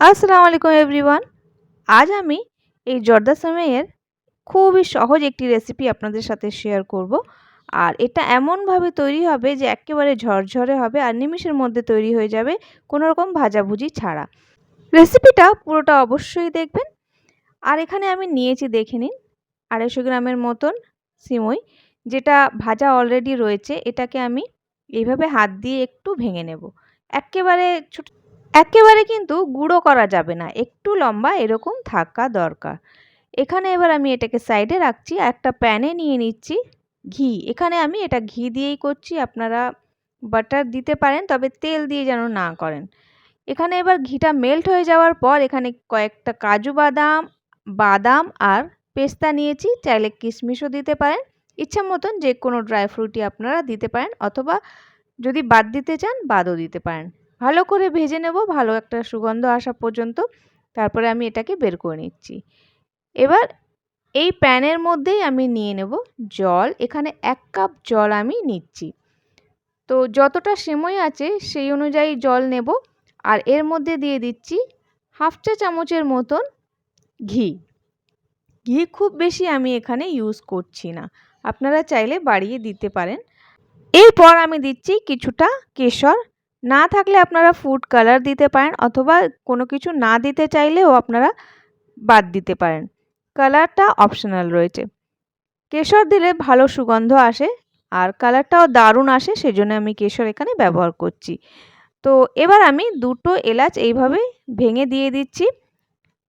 আসসালামু আলাইকুম এভরিওয়ান আজ আমি এই জর্দা সেমাইয়ের খুবই সহজ একটি রেসিপি আপনাদের সাথে শেয়ার করব। আর এটা এমনভাবে তৈরি হবে যে একেবারে ঝরঝরে হবে আর নিমিষের মধ্যে তৈরি হয়ে যাবে কোনো রকম ভাজাভুজি ছাড়া। রেসিপিটা পুরোটা অবশ্যই দেখবেন। আর এখানে আমি নিয়েছি, দেখে নিন, আড়াইশো গ্রামের মতন সিমই, যেটা ভাজা অলরেডি রয়েছে। এটাকে আমি এইভাবে হাত দিয়ে একটু ভেঙে নেব। একেবারে ছোট একেবারে কিন্তু গুঁড়ো করা যাবে না। একটু লম্বা এরকম থাকা দরকার। এখানে এবার আমি এটাকে সাইডে রাখছি একটা প্যানে নিয়ে নিচ্ছি ঘি। এখানে আমি এটা ঘি দিয়েই করছি, আপনারা বাটার দিতে পারেন, তবে তেল দিয়ে যেন না করেন। এখানে এবার ঘিটা মেল্ট হয়ে যাওয়ার পর এখানে কয়েকটা কাজু বাদাম বাদাম আর পেস্তা নিয়েছি, চাইলে কিশমিশও দিতে পারেন। ইচ্ছা মতন যে কোনো ড্রাই ফ্রুটই আপনারা দিতে পারেন, অথবা যদি বাদ দিতে চান, বাদও দিতে পারেন। ভালো করে ভেজে নেব, ভালো একটা সুগন্ধ আসা পর্যন্ত। তারপরে আমি এটাকে বের করে নিচ্ছি। এবার এই প্যানের মধ্যেই আমি নিয়ে নেব জল। এখানে এক কাপ জল আমি নিচ্ছি। তো যতটা সেমই আছে সেই অনুযায়ী জল নেব। আর এর মধ্যে দিয়ে দিচ্ছি হাফ চা চামচের মতন ঘি। ঘি খুব বেশি আমি এখানে ইউজ করছি না। আপনারা চাইলে বাড়িয়ে দিতে পারেন। এরপর আমি দিচ্ছি কিছুটা কেশর না থাকলে আপনারা ফুড কালার দিতে পারেন অথবা কোনো কিছু না দিতে চাইলেও আপনারা বাদ দিতে পারেন। কালারটা অপশনাল রয়েছে। কেশর দিলে ভালো সুগন্ধ আসে আর কালারটাও দারুণ আসে, সেজন্য আমি কেশর এখানে ব্যবহার করছি। তো এবার আমি দুটো এলাচ এইভাবে ভেঙে দিয়ে দিচ্ছি।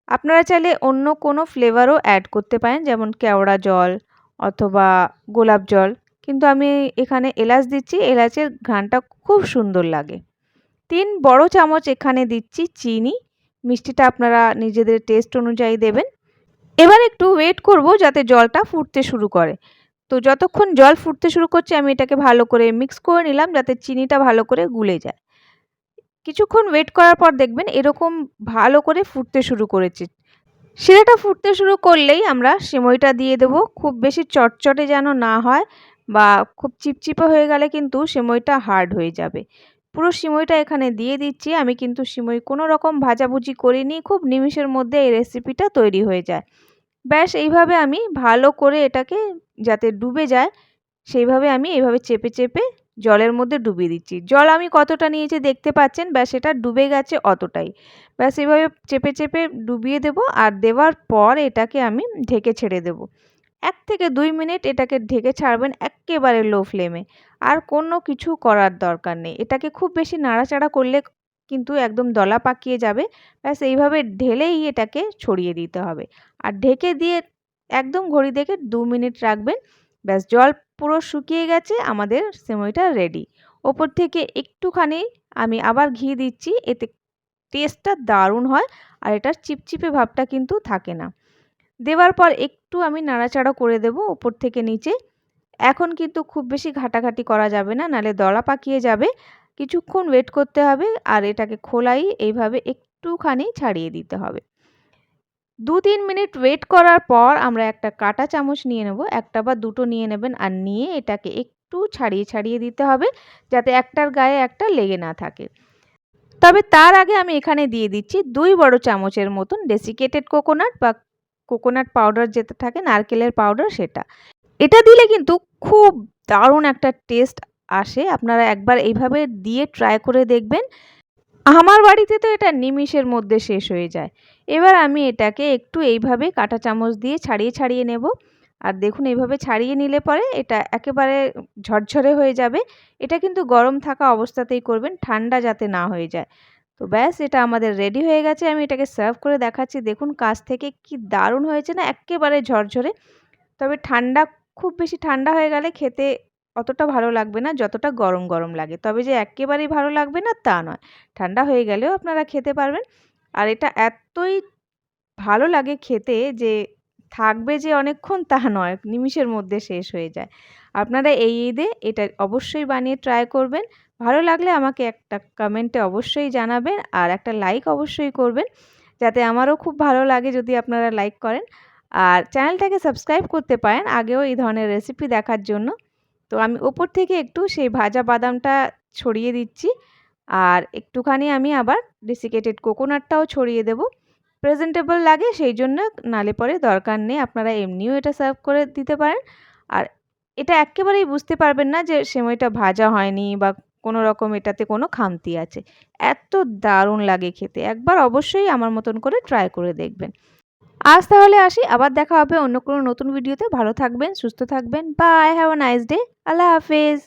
আপনারা চাইলে অন্য কোনো ফ্লেভারও অ্যাড করতে পারেন, যেমন কেওড়া জল অথবা গোলাপ জল। কিন্তু আমি এখানে এলাচ দিচ্ছি, এলাচের ঘ্রাণটা খুব সুন্দর লাগে। তিন বড় চামচ এখানে দিচ্ছি চিনি। মিষ্টিটা আপনারা নিজেদের টেস্ট অনুযায়ী দেবেন। এবার একটু ওয়েট করব যাতে জলটা ফুটতে শুরু করে। তো যতক্ষণ জল ফুটতে শুরু করছে, আমি এটাকে ভালো করে মিক্স করে নিলাম যাতে চিনিটা ভালো করে গুলে যায়। কিছুক্ষণ ওয়েট করার পর দেখবেন এরকম ভালো করে ফুটতে শুরু করেছে। শিরাটা ফুটতে শুরু করলেই আমরা সিমইটা দিয়ে দেব। খুব বেশি চটচটে যেন না হয় বা খুব চিপচিপে হয়ে গেলে কিন্তু সিমইটা হার্ড হয়ে যাবে। পুরো সিমইটা এখানে দিয়ে দিচ্ছি। আমি কিন্তু সিমই কোনো রকম ভাজাভুজি করিনি, খুব নিমিষের মধ্যে এই রেসিপিটা তৈরি হয়ে যায়। ব্যাস, এইভাবে আমি ভালো করে এটাকে যাতে ডুবে যায়, সেইভাবে আমি এইভাবে চেপে চেপে জলের মধ্যে ডুবিয়ে দিচ্ছি। জল আমি কতটা নিয়েছি দেখতে পাচ্ছেন, ব্যাস, এটা ডুবে গেছে অতটাই। ব্যাস, এইভাবে চেপে চেপে ডুবিয়ে দেব আর দেওয়ার পর এটাকে আমি ঢেকে ছেড়ে দেব। এক থেকে দুই মিনিট এটাকে ঢেকে ছাড়বেন একেবারে লো ফ্লেমে। আর কোনো কিছু করার দরকার নেই। এটাকে খুব বেশি নাড়াচাড়া করলে কিন্তু একদম দলা পাকিয়ে যাবে। ব্যাস, এইভাবে ঢেলেই এটাকে ছড়িয়ে দিতে হবে। আর ঢেকে দিয়ে একদম ঘড়ি দেখে দু মিনিট রাখবেন। ব্যাস, জল পুরো শুকিয়ে গেছে, আমাদের সেমইটা রেডি। ওপর থেকে একটুখানি আমি আবার ঘি দিচ্ছি, এতে টেস্টটা দারুণ হয় আর এটার চিপচিপে ভাবটা কিন্তু থাকে না। দেওয়ার পর একটু আমি নাড়াচাড়া করে দেব ওপর থেকে নিচে। এখন কিন্তু খুব বেশি ঘাটাঘাটি করা যাবে না, নালে দলা পাকিয়ে যাবে। কিছুক্ষণ ওয়েট করতে হবে আর এটাকে খোলাই, এইভাবে একটুখানি ছাড়িয়ে দিতে হবে। দু তিন মিনিট ওয়েট করার পর আমরা একটা কাটা চামচ নিয়ে নেব, একটা বা দুটো নিয়ে নেবেন আর নিয়ে এটাকে একটু ছাড়িয়ে ছাড়িয়ে দিতে হবে যাতে একটার গায়ে একটা লেগে না থাকে। তবে তার আগে আমি এখানে দিয়ে দিচ্ছি দুই বড় চামচের মতন ডেসিকেটেড কোকোনাট বা কোকোনাট পাউডার যেটা থাকে, নারকেলের পাউডার সেটা। এটা দিলে কিন্তু খুব দারুণ একটা টেস্ট আসে। আপনারা একবার এইভাবে দিয়ে ট্রাই করে দেখবেন। আমার বাড়িতে তো এটা নিমিষের মধ্যে শেষ হয়ে যায়। এবার আমি এটাকে একটু এইভাবে কাঁটা চামচ দিয়ে ছাড়িয়ে ছাড়িয়ে নেব। আর দেখুন, এইভাবে ছাড়িয়ে নিলে পরে এটা একেবারে ঝরঝরে হয়ে যাবে। এটা কিন্তু গরম থাকা অবস্থাতেই করবেন, ঠান্ডা যাতে না হয়ে যায়। তো ব্যাস এটা আমাদের রেডি হয়ে গেছে। আমি এটাকে সার্ভ করে দেখাচ্ছি। দেখুন কাছ থেকে কি দারুণ হয়েছে না? একেবারে ঝরঝরে। তবে ঠান্ডা, খুব বেশি ঠান্ডা হয়ে গেলে খেতে অতটা ভালো লাগবে না, যতটা গরম গরম লাগে। তবে যে একেবারেই ভালো লাগবে না, তা নয়। ঠান্ডা হয়ে গেলেও আপনারা খেতে পারবেন। আর এটা এতই ভালো লাগে খেতে যে থাকবে যে অনেকক্ষণ তা নয়, নিমিষের মধ্যে শেষ হয়ে যায়। আপনারা এই ঈদে এটা অবশ্যই বানিয়ে ট্রাই করবেন। ভালো লাগলে আমাকে একটা কমেন্টে অবশ্যই জানাবেন আর একটা লাইক অবশ্যই করবেন, যাতে আমারও খুব ভালো লাগে যদি আপনারা লাইক করেন। আর চ্যানেলটাকে সাবস্ক্রাইব করতে পারেন আগেও এই ধরনের রেসিপি দেখার জন্য। তো আমি ওপর থেকে একটু সেই ভাজা বাদামটা ছড়িয়ে দিচ্ছি। আর একটুখানি আমি আবার ডেসিকেটেড কোকোনাটটাও ছড়িয়ে দেব। প্রেজেন্টেবল লাগে, সেই জন্য নালে পরে দরকার নেই। আপনারা এমনিও এটা সার্ভ করে দিতে পারেন। আর এটা একেবারেই বুঝতে পারবেন না যে সেময়টা ভাজা হয়নি বা কোনো রকম এটাতে কোনো খামতি আছে। এত দারুণ লাগে খেতে। একবার অবশ্যই আমার মতন করে ট্রাই করে দেখবেন। আজ তাহলে আসি। আবার দেখা হবে অন্য কোনো নতুন ভিডিওতে ভালো থাকবেন, সুস্থ থাকবেন। Bye have a nice day আল্লাহ হাফেজ।